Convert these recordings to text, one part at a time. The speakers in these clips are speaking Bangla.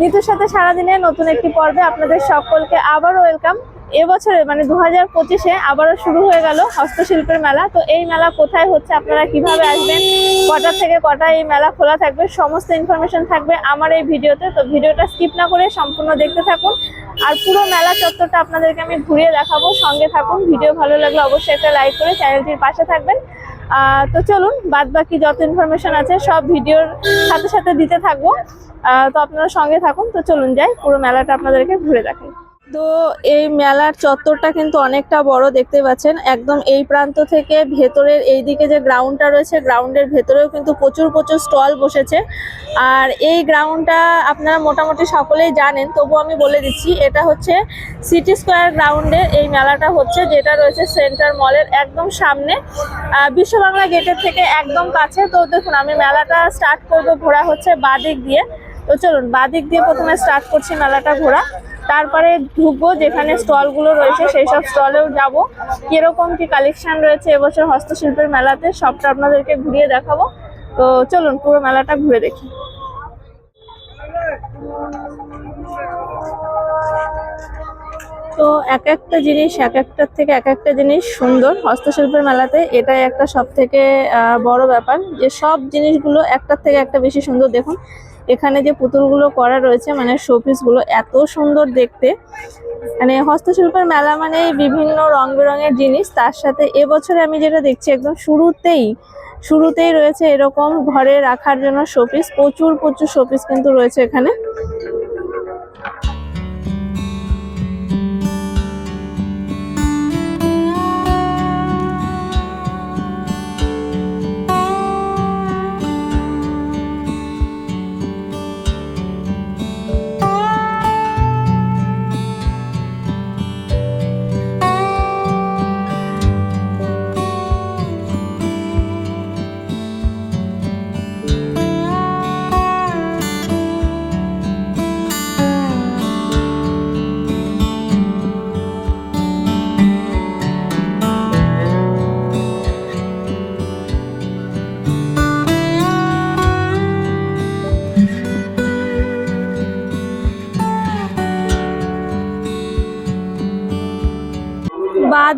নিতুর সাথে সারাদিনে নতুন একটি পর্বে আপনাদের সকলকে আবারও ওয়েলকাম এবছরে মানে দু হাজার পঁচিশে আবারও শুরু হয়ে গেল হস্তশিল্পের মেলা। তো এই মেলা কোথায় হচ্ছে, আপনারা কীভাবে আসবেন কটা থেকে কটা এই মেলা খোলা থাকবে, সমস্ত ইনফরমেশন থাকবে আমার এই ভিডিওতে। তো ভিডিওটা স্কিপ না করে সম্পূর্ণ দেখতে থাকুন। আর পুরো মেলা চত্বরটা আপনাদেরকে আমি ঘুরিয়ে দেখাবো। সঙ্গে থাকুন, ভিডিও ভালো লাগলে অবশ্যই একটা লাইক করে চ্যানেলটির পাশে থাকবেন। তো চলুন বাদ বাকি যত ইনফরমেশন আছে, সব ভিডিওর সাথে সাথে দিতে থাকব। তো আপনারা সঙ্গে থাকুন, তো চলুন যাই, পুরো মেলাটা আপনাদেরকে ঘুরে দেখাই। তো এই মেলার চত্বরটা কিন্তু অনেকটা বড় দেখতে পাচ্ছেন। একদম এই প্রান্ত থেকে ভেতরের এই দিকে যে গ্রাউন্ডটা রয়েছে গ্রাউন্ডের ভেতরেও কিন্তু প্রচুর প্রচুর স্টল বসেছে। আর এই গ্রাউন্ডটা আপনারা মোটামুটি সকলেই জানেন, তবু আমি বলে দিচ্ছি, এটা হচ্ছে সিটি স্কোয়ার গ্রাউন্ডে এই মেলাটা হচ্ছে, যেটা রয়েছে সেন্টার মলের একদম সামনে। বিশ্ব বাংলা গেটের থেকে একদম কাছে। তো দেখুন, আমি মেলাটা স্টার্ট করব ঘোরা হচ্ছে বাদিক দিয়ে। তো চলুন, বাদিক দিয়ে প্রথমে স্টার্ট করছি মেলাটা ঘোরা। তারপরে ঢুকবো যেখানে স্টলগুলো রয়েছে, সেই সব স্টলেও যাব। কীরকম কি কালেকশন রয়েছে এবছর হস্তশিল্পের মেলাতে, সবটা আপনাদেরকে ঘুরিয়ে দেখাবো। তো চলুন, পুরো মেলাটা ঘুরে দেখি। তো এক একটা জিনিস, এক একটার থেকে এক একটা জিনিস সুন্দর। হস্তশিল্পের মেলাতে এটাই একটা সব থেকে বড় ব্যাপার যে সব জিনিসগুলো একটার থেকে একটা বেশি সুন্দর। দেখুন এখানে যে পুতুলগুলো করা রয়েছে মানে শোপিসগুলো এত সুন্দর দেখতে। মানে হস্তশিল্পের মেলা মানে বিভিন্ন রং বেরঙের জিনিস। তার সাথে এবছরে আমি যেটা দেখছি, একদম শুরুতেই শুরুতেই রয়েছে এরকম ঘরে রাখার জন্য শোপিস প্রচুর প্রচুর শোপিস কিন্তু রয়েছে এখানে।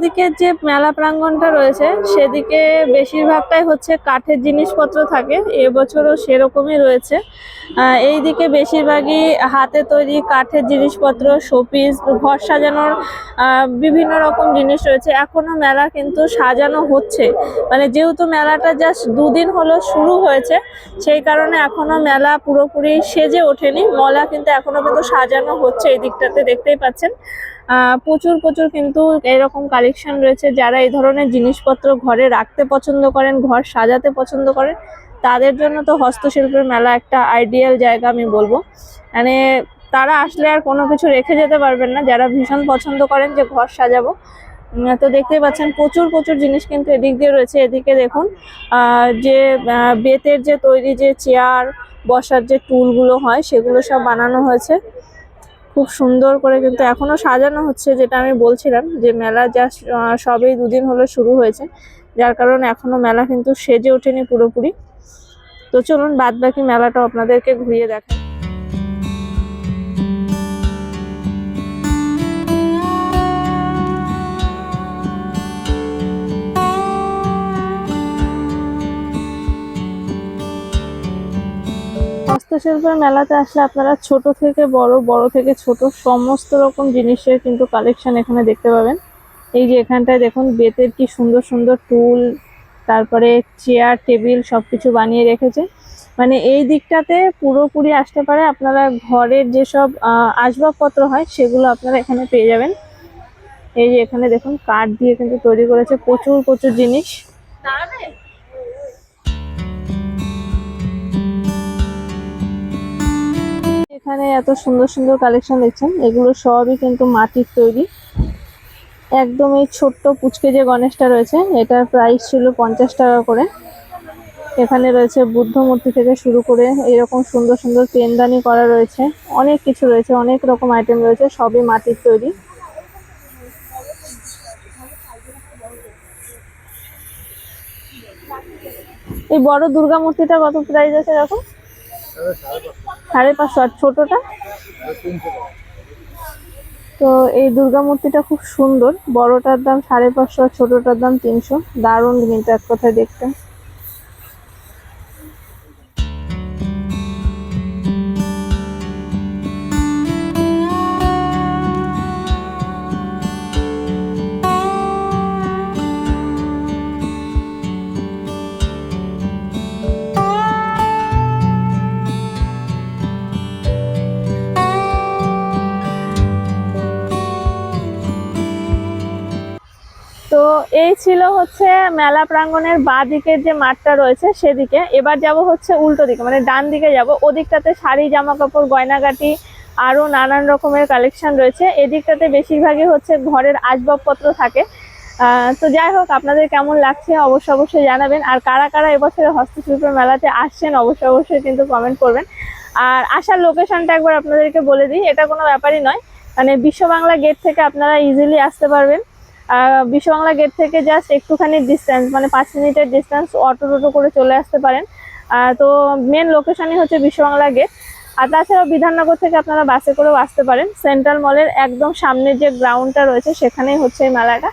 বাঁদিকের যে মেলা প্রাঙ্গনটা রয়েছে সেদিকে বেশিরভাগটাই হচ্ছে কাঠের জিনিসপত্র থাকে। এবছরও সেরকমই রয়েছে। আহ, এইদিকে বেশিরভাগই হাতে তৈরি কাঠের জিনিসপত্র শোপিস ঘর সাজানোর বিভিন্ন রকম জিনিস রয়েছে। এখনও মেলা কিন্তু সাজানো হচ্ছে। মানে যেহেতু মেলাটা জাস্ট দুদিন হলো শুরু হয়েছে সেই কারণে এখনও মেলা পুরোপুরি সেজে ওঠেনি। মলা কিন্তু এখনও কিন্তু সাজানো হচ্ছে এই দিকটাতে দেখতেই পাচ্ছেন। প্রচুর প্রচুর কিন্তু এরকম কালেকশন রয়েছে। যারা এই ধরনের জিনিসপত্র ঘরে রাখতে পছন্দ করেন ঘর সাজাতে পছন্দ করেন তাদের জন্য তো হস্তশিল্পের মেলা একটা আইডিয়াল জায়গা আমি বলব। মানে তারা আসলে আর কোনো কিছু রেখে যেতে পারবেন না। যারা ভীষণ পছন্দ করেন যে ঘর সাজাবো তো দেখতেই পাচ্ছেন প্রচুর প্রচুর জিনিস কিন্তু এদিক দিয়ে রয়েছে। এদিকে দেখুন যে বেতের যে তৈরি যে চেয়ার, বসার যে টুলগুলো হয়, সেগুলো সব বানানো হয়েছে। খুব সুন্দর করে কিন্তু এখনও সাজানো হচ্ছে, যেটা আমি বলছিলাম যে মেলা জাস্ট সবেই দুদিন হলো শুরু হয়েছে। যার কারণে এখনও মেলা কিন্তু সেজে ওঠেনি পুরোপুরি। তো চলুন বাদ বাকি মেলাটাও আপনাদেরকে ঘুরিয়ে দেখাই। হস্তশিল্পের মেলাতে আসলে আপনারা ছোট থেকে বড় বড় থেকে ছোট সমস্ত রকম জিনিসের কিন্তু কালেকশন এখানে দেখতে পাবেন। এই যে এখানটায় দেখুন, বেতের কি সুন্দর সুন্দর টুল তারপরে চেয়ার টেবিল সবকিছু বানিয়ে রেখেছে। মানে এই দিকটাতে পুরোপুরি আসতে পারে আপনারা ঘরের যেসব আসবাবপত্র হয় সেগুলো আপনারা এখানে পেয়ে যাবেন। এই যে এখানে দেখুন, কাঠ দিয়ে কিন্তু তৈরি করেছে প্রচুর প্রচুর জিনিস। এখানে এত সুন্দর সুন্দর কালেকশন দেখছেন, এগুলো সবই কিন্তু মাটির তৈরি। একদম এই ছোট্ট পুচকে যে গণেশটা রয়েছে এটার প্রাইস ছিল পঞ্চাশ টাকা করে। এখানে রয়েছে বুদ্ধ মূর্তি থেকে শুরু করে এরকম সুন্দর সুন্দর পেনদানি করা রয়েছে। অনেক কিছু রয়েছে, অনেক রকম আইটেম রয়েছে, সবই মাটির তৈরি। এই বড় দুর্গা মূর্তিটা কত প্রাইস আছে দেখো? সাড়ে পাঁচশো। আর ছোটটা? তো এই দুর্গা মূর্তিটা খুব সুন্দর। বড়টার দাম সাড়ে পাঁচশো ছোটটার দাম তিনশো। দারুণ কিন্তু এক কথায় দেখতে। মেলা প্রাঙ্গণের বাঁ দিকের যে মাঠটা রয়েছে সেদিকে। এবার যাব হচ্ছে উল্টো দিকে মানে ডান দিকে যাব। ওদিকটাতে শাড়ি জামা কাপড় গয়নাগাটি, আরও নানান রকমের কালেকশন রয়েছে। এদিকটাতে বেশিরভাগই হচ্ছে ঘরের আসবাবপত্র থাকে। তো যাই হোক, আপনাদের কেমন লাগছে অবশ্যই অবশ্যই জানাবেন। আর কারা কারা এবছরে হস্তশিল্পের মেলাতে আসছেন অবশ্যই অবশ্যই কিন্তু কমেন্ট করবেন। আর আসার লোকেশনটা একবার আপনাদেরকে বলে দিই। এটা কোনো ব্যাপারই নয়। মানে বিশ্ব বাংলা গেট থেকে আপনারা ইজিলি আসতে পারবেন। আহ, বিশ্ব বাংলা গেট থেকে জাস্ট একটুখানি ডিস্টেন্স মানে পাঁচ মিনিটের ডিস্টেন্স অটো টোটো করে চলে আসতে পারেন। তো মেন লোকেশানই হচ্ছে বিশ্ববাংলা গেট আর তাছাড়াও বিধাননগর থেকে আপনারা বাসে করেও আসতে পারেন। সেন্ট্রাল মলের একদম সামনে যে গ্রাউন্ডটা রয়েছে সেখানেই হচ্ছে এই মেলাটা।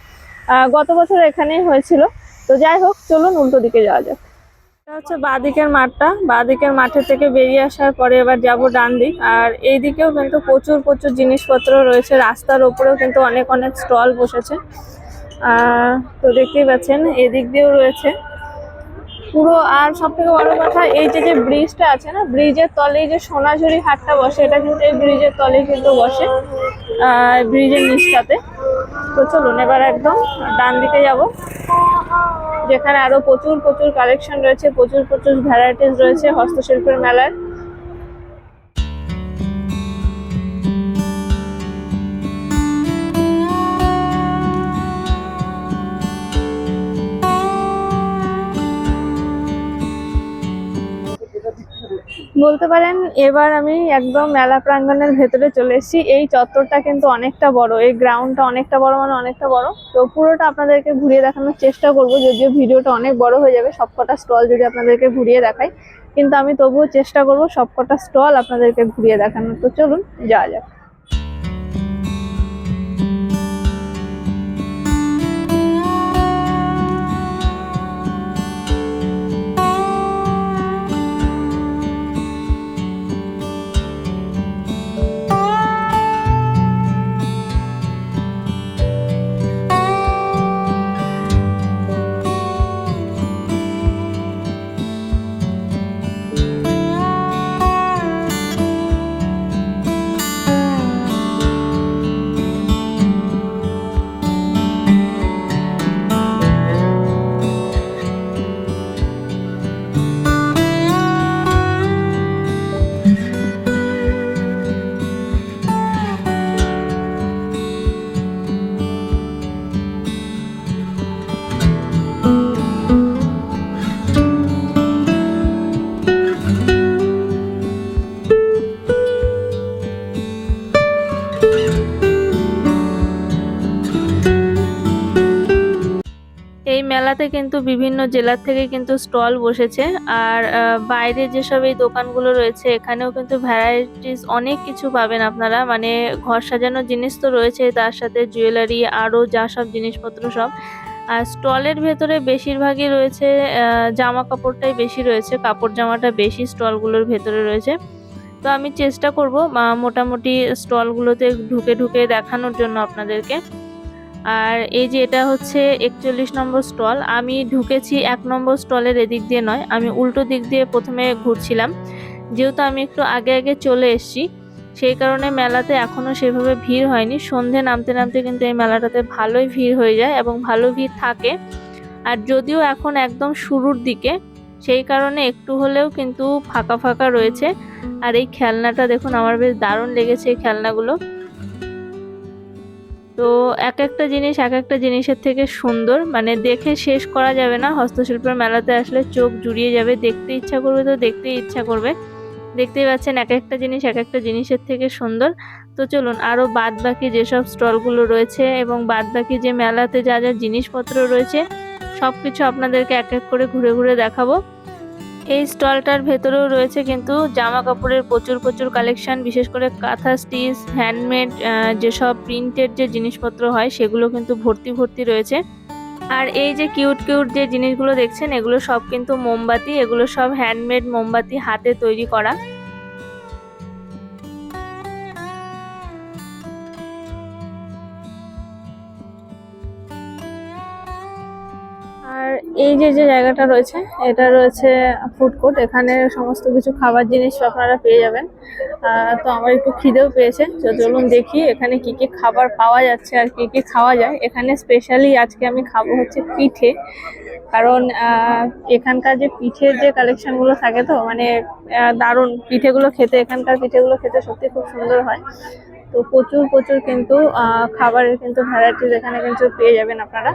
গত বছর এখানেই হয়েছিল। তো যাই হোক চলুন উল্টো দিকে যাওয়া যাক। এটা হচ্ছে বাঁদিকের মাঠটা। বাঁদিকের মাঠের থেকে বেরিয়ে আসার পরে এবার যাব ডান দিক। আর এই দিকেও কিন্তু প্রচুর প্রচুর জিনিসপত্র রয়েছে। রাস্তার ওপরেও কিন্তু অনেক অনেক স্টল বসেছে। তো দেখতেই পাচ্ছেন, এদিক দিয়েও রয়েছে। পুরো আর সব থেকে বড় কথা, এই যে যে ব্রিজটা আছে না ব্রিজের তলে যে সোনাঝুরি হাটটা বসে, এটা কিন্তু এই ব্রিজের তলে কিন্তু বসে ব্রিজের নিচটাতে। তো চলুন, এবার একদম ডান দিকে যাব, যেখানে আরও প্রচুর প্রচুর কালেকশন রয়েছে, প্রচুর প্রচুর ভ্যারাইটিস রয়েছে হস্তশিল্পের মেলার বলতে পারেন, এবার আমি একদম মেলা প্রাঙ্গনের ভেতরে চলে এসেছি। এই চত্বরটা কিন্তু অনেকটা বড়, এই গ্রাউন্ডটা অনেকটা বড় মানে অনেকটা বড়। তো পুরোটা আপনাদেরকে ঘুরিয়ে দেখানোর চেষ্টা করব, যদিও ভিডিওটা অনেক বড় হয়ে যাবে, সবকটা স্টল যদি আপনাদেরকে ঘুরিয়ে দেখাই। কিন্তু আমি তবুও চেষ্টা করব সবকটা স্টল আপনাদেরকে ঘুরিয়ে দেখানোর। তো চলুন, যাওয়া যাক। মেলাতে কিন্তু বিভিন্ন জেলার থেকে কিন্তু স্টল বসেছে। আর বাইরে যেসব এই দোকানগুলো রয়েছে, এখানেও কিন্তু ভ্যারাইটিস অনেক কিছু পাবেন আপনারা। মানে ঘর সাজানোর জিনিস তো রয়েছে, তার সাথে জুয়েলারি আরও যা সব জিনিসপত্র সব। আর স্টলের ভেতরে বেশিরভাগই রয়েছে জামা কাপড়টাই বেশি রয়েছে, কাপড় জামাটা বেশি স্টলগুলোর ভেতরে রয়েছে। তো আমি চেষ্টা করব মোটামুটি স্টলগুলোতে ঢুকে ঢুকে দেখানোর জন্য আপনাদেরকে। আর এই যে এটা হচ্ছে একচল্লিশ নম্বর স্টল, আমি ঢুকেছি এক নম্বর স্টলের এদিক দিয়ে নয়, আমি উল্টো দিক দিয়ে প্রথমে ঘুরছিলাম। যেহেতু আমি একটু আগে আগে চলে এসেছি, সেই কারণে মেলাতে এখনও সেভাবে ভিড় হয়নি। সন্ধে নামতে নামতে কিন্তু এই মেলাটাতে ভালোই ভিড় হয়ে যায় এবং ভালো ভিড় থাকে। আর যদিও এখন একদম শুরুর দিকে, সেই কারণে একটু হলেও কিন্তু ফাঁকা ফাঁকা রয়েছে। আর এই খেলনাটা দেখুন, আমার বেশ দারুণ লেগেছে এই খেলনাগুলো। তো এক একটা জিনিস এক একটা জিনিসের থেকে সুন্দর। মানে দেখে শেষ করা যাবে না। হস্তশিল্পের মেলাতে আসলে চোখ জুড়িয়ে যাবে। দেখতে ইচ্ছা করবে তো দেখতেই ইচ্ছা করবে। দেখতেই পাচ্ছেন এক একটা জিনিস এক একটা জিনিসের থেকে সুন্দর। তো চলুন আরও বাদ বাকি যেসব স্টলগুলো রয়েছে এবং বাদ বাকি যে মেলাতে যা যা জিনিসপত্র রয়েছে সব কিছু আপনাদেরকে এক এক করে ঘুরে ঘুরে দেখাবো। এই স্টলটার ভেতরেও রয়েছে কিন্তু জামা কাপড়ের প্রচুর প্রচুর কালেকশন, বিশেষ করে কাঁথা স্টিচ হ্যান্ডমেড যেসব প্রিন্টের যে জিনিসপত্র হয় সেগুলো কিন্তু ভর্তি ভর্তি রয়েছে। আর এই যে কিউট কিউট যে জিনিসগুলো দেখছেন, এগুলো সব কিন্তু মোমবাতি, এগুলো সব হ্যান্ডমেড মোমবাতি হাতে তৈরি করা। এই যে যে জায়গাটা রয়েছে, এটা রয়েছে ফুড কোর্ট এখানে সমস্ত কিছু খাবার জিনিস আপনারা পেয়ে যাবেন। তো আমার একটু খিদেও পেয়েছে। তো চলুন দেখি এখানে কি কি খাবার পাওয়া যাচ্ছে আর কি কি খাওয়া যায়। এখানে স্পেশালি আজকে আমি খাব হচ্ছে পিঠে। কারণ এখানকার যে পিঠের যে কালেকশনগুলো থাকে তো মানে দারুণ। পিঠেগুলো খেতে, এখানকার পিঠেগুলো খেতে সত্যি খুব সুন্দর হয়। তো প্রচুর প্রচুর কিন্তু খাবারের কিন্তু ভ্যারাইটিস এখানে কিন্তু পেয়ে যাবেন আপনারা।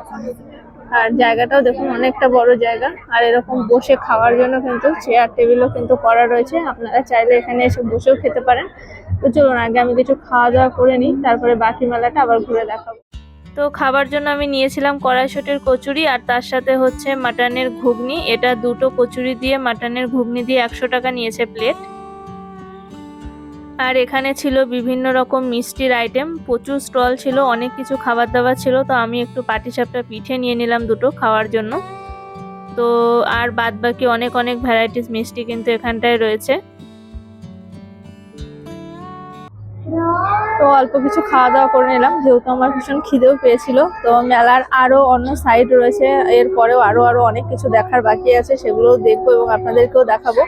আর জায়গাটাও দেখুন অনেকটা বড় জায়গা। আর এরকম বসে খাওয়ার জন্য কিন্তু চেয়ার টেবিলও কিন্তু করা রয়েছে। আপনারা চাইলে এখানে এসে বসেও খেতে পারেন। তো চলুন, আগে আমি কিছু খাওয়া দাওয়া করে নিই, তারপরে বাকি মেলাটা আবার ঘুরে দেখাবো। তো খাবার জন্য আমি নিয়েছিলাম কড়াইশুটির কচুরি, আর তার সাথে হচ্ছে মাটনের ঘুগনি। এটা দুটো কচুরি দিয়ে, মাটনের ঘুগনি দিয়ে একশো টাকা নিয়েছে প্লেট আর এখানে ছিল বিভিন্ন রকম মিষ্টির আইটেম প্রচুর স্টল ছিল, অনেক কিছু খাবার দাবার ছিল, তো আমি একটু পাটিসাপটা পিঠে নিয়ে নিলাম দুটো খাওয়ার জন্য। তো আর বাদ বাকি অনেক অনেক ভ্যারাইটিস মিষ্টি কিন্তু এখানটায় রয়েছে। তো অল্প কিছু খাওয়া দাওয়া করে নিলাম, যেহেতু আমার ভীষণ খিদেও পেয়েছিল, তো মেলার আরও অন্য সাইড রয়েছে, এরপরেও আরও আরও অনেক কিছু দেখার বাকি আছে, সেগুলোও দেখব এবং আপনাদেরকেও দেখাবো।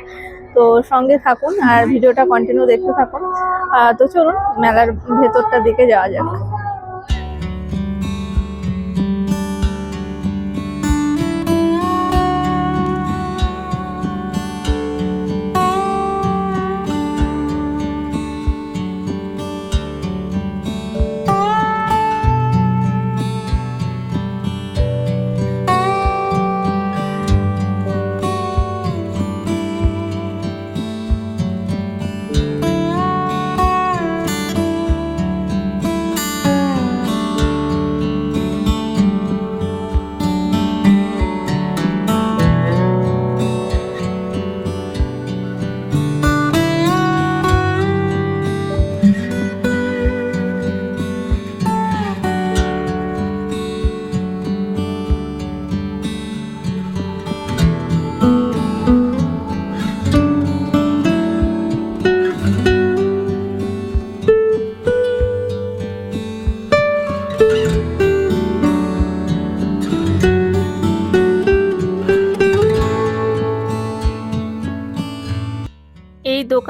তো সঙ্গে থাকুন আর ভিডিওটা কন্টিনিউ দেখতে থাকুন। তো চলুন, মেলার ভেতরটা দিকে যাওয়া যাক।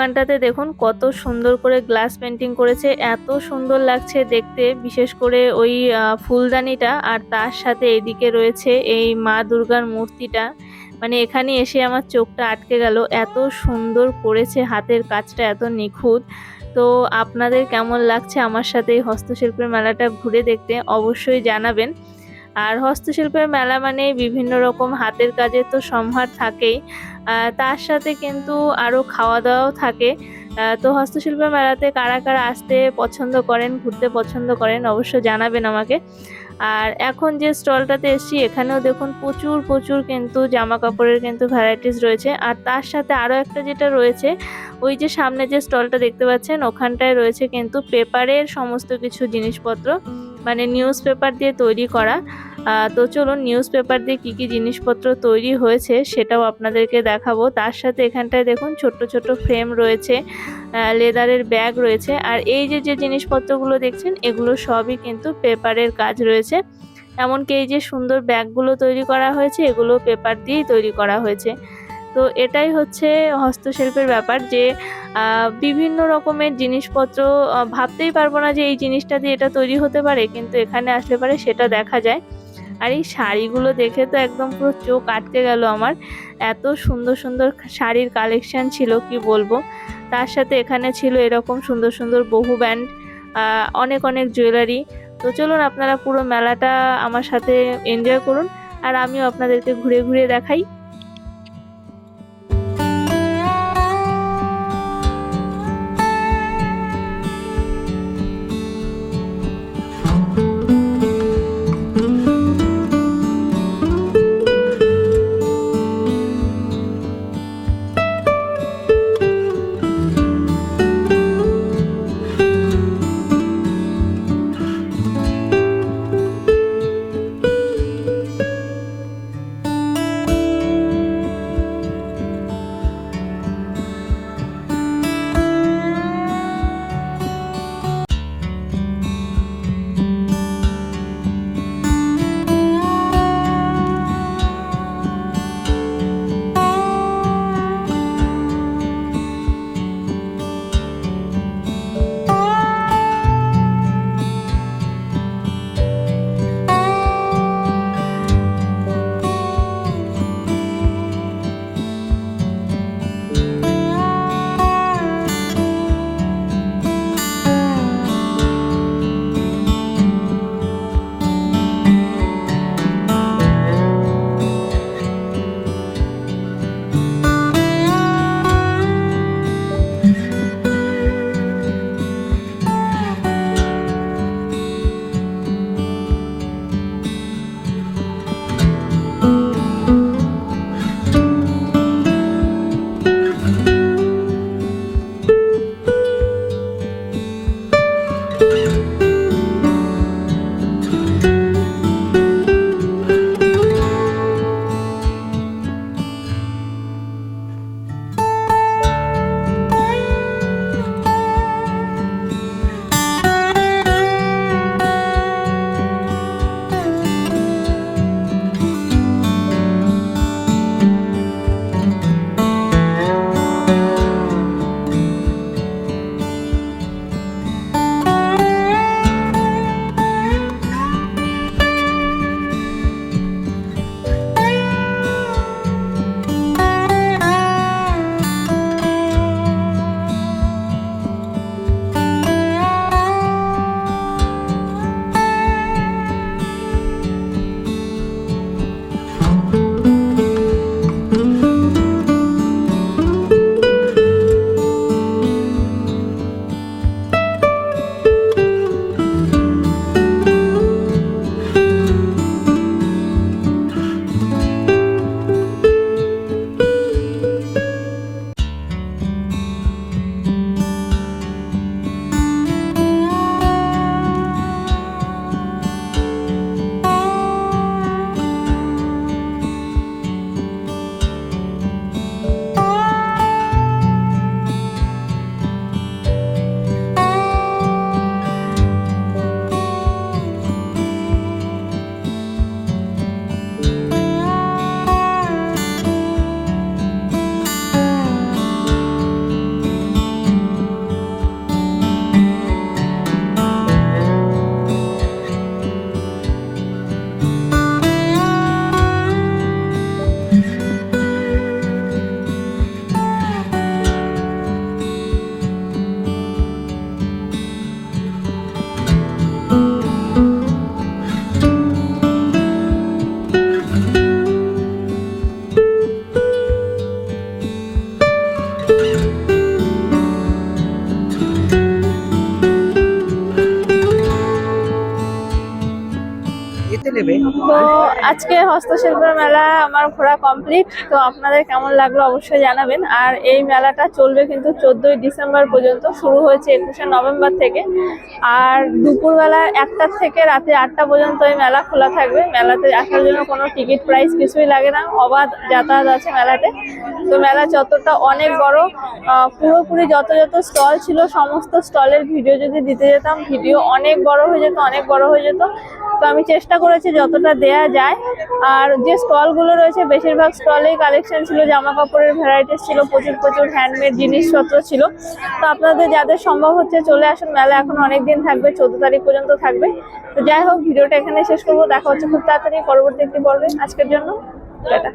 দোকানটাতে দেখুন কত সুন্দর করে গ্লাস পেন্টিং করেছে, এত সুন্দর লাগছে দেখতে, বিশেষ করে ওই ফুলদানিটা আর তার সাথে এদিকে রয়েছে এই মা দুর্গার মূর্তিটা। মানে এখানে এসে আমার চোখটা আটকে গেল, এত সুন্দর করেছে হাতের কাজটা, এত নিখুঁত। তো আপনাদের কেমন লাগছে আমার সাথে এই হস্তশিল্পের মেলাটা ঘুরে দেখতে অবশ্যই জানাবেন। আর হস্তশিল্পের মেলা মানে বিভিন্ন রকম হাতের কাজের তো সম্ভার থাকেই। তার সাথে কিন্তু আরও খাওয়া দাওয়াও থাকে তো হস্তশিল্পের মেলাতে কারা কারা আসতে পছন্দ করেন, ঘুরতে পছন্দ করেন, অবশ্য জানাবেন আমাকে। আর এখন যে স্টলটাতে এসেছি, এখানেও দেখুন প্রচুর প্রচুর কিন্তু জামা কাপড়ের কিন্তু ভ্যারাইটিস রয়েছে। আর তার সাথে আরও একটা যেটা রয়েছে, ওই যে সামনে যে স্টলটা দেখতে পাচ্ছেন, ওখানটায় রয়েছে কিন্তু পেপারের সমস্ত কিছু জিনিসপত্র। মানে নিউজ পেপার দিয়ে তৈরি করা। তো চলুন নিউজ পেপার দিয়ে কী কী জিনিসপত্র তৈরি হয়েছে সেটাও আপনাদেরকে দেখাবো। তার সাথে এখানটায় দেখুন ছোট্ট ছোট্ট ফ্রেম রয়েছে লেদারের ব্যাগ রয়েছে। আর এই যে যে জিনিসপত্রগুলো দেখছেন, এগুলো সবই কিন্তু পেপারের কাজ রয়েছে। এমনকি এই যে সুন্দর ব্যাগগুলো তৈরি করা হয়েছে, এগুলো পেপার দিয়েই তৈরি করা হয়েছে। তো এটাই হচ্ছে হস্তশিল্পের ব্যাপার যে বিভিন্ন রকমের জিনিসপত্র ভাবতেই পারব না যে এই জিনিসটা দিয়ে এটা তৈরি হতে পারে, কিন্তু এখানে আসলে পারে সেটা দেখা যায়। আর এই শাড়িগুলো দেখে তো একদম পুরো চোখ আটকে গেল আমার। এত সুন্দর সুন্দর শাড়ির কালেকশন ছিল, কি বলব? তার সাথে এখানে ছিল এরকম সুন্দর সুন্দর বহু ব্যান্ড অনেক অনেক জুয়েলারি। তো চলুন আপনারা পুরো মেলাটা আমার সাথে এনজয় করুন, আর আমিও আপনাদেরকে ঘুরে ঘুরে দেখাই। আজকে হস্তশিল্পের মেলা আমার ঘোরা কমপ্লিট তো আপনাদের কেমন লাগল অবশ্যই জানাবেন। আর এই মেলাটা চলবে কিন্তু চোদ্দই ডিসেম্বর পর্যন্ত, শুরু হয়েছে একুশে নভেম্বর থেকে। আর দুপুরবেলা একটার থেকে রাতে আটটা পর্যন্ত এই মেলা খোলা থাকবে। মেলাতে আসার জন্য কোনো টিকিট প্রাইস কিছুই লাগে না, অবাধ যাতায়াত আছে মেলাতে। তো মেলা চত্বরটা অনেক বড় পুরোপুরি যত যত স্টল ছিল, সমস্ত স্টলের ভিডিও যদি দিতে যেতাম ভিডিও অনেক বড় হয়ে যেত, অনেক বড় হয়ে যেত। তো আমি চেষ্টা করেছি যতটা দেয়া যায়। আর যে স্টলগুলো রয়েছে, বেশিরভাগ স্টলেই কালেকশন ছিল জামা কাপড়ের ভ্যারাইটিস ছিল, প্রচুর প্রচুর হ্যান্ডমেড জিনিসপত্র ছিল। তো আপনাদের যাদের সম্ভব হচ্ছে চলে আসুন, মেলা এখন অনেক দিন থাকবে, চোদ্দ তারিখ পর্যন্ত থাকবে। তো যাই হোক, ভিডিওটা এখানে শেষ করব, দেখা হচ্ছে খুব তাড়াতাড়ি পরবর্তী একটি পর্বে। আজকের জন্য, টাটা।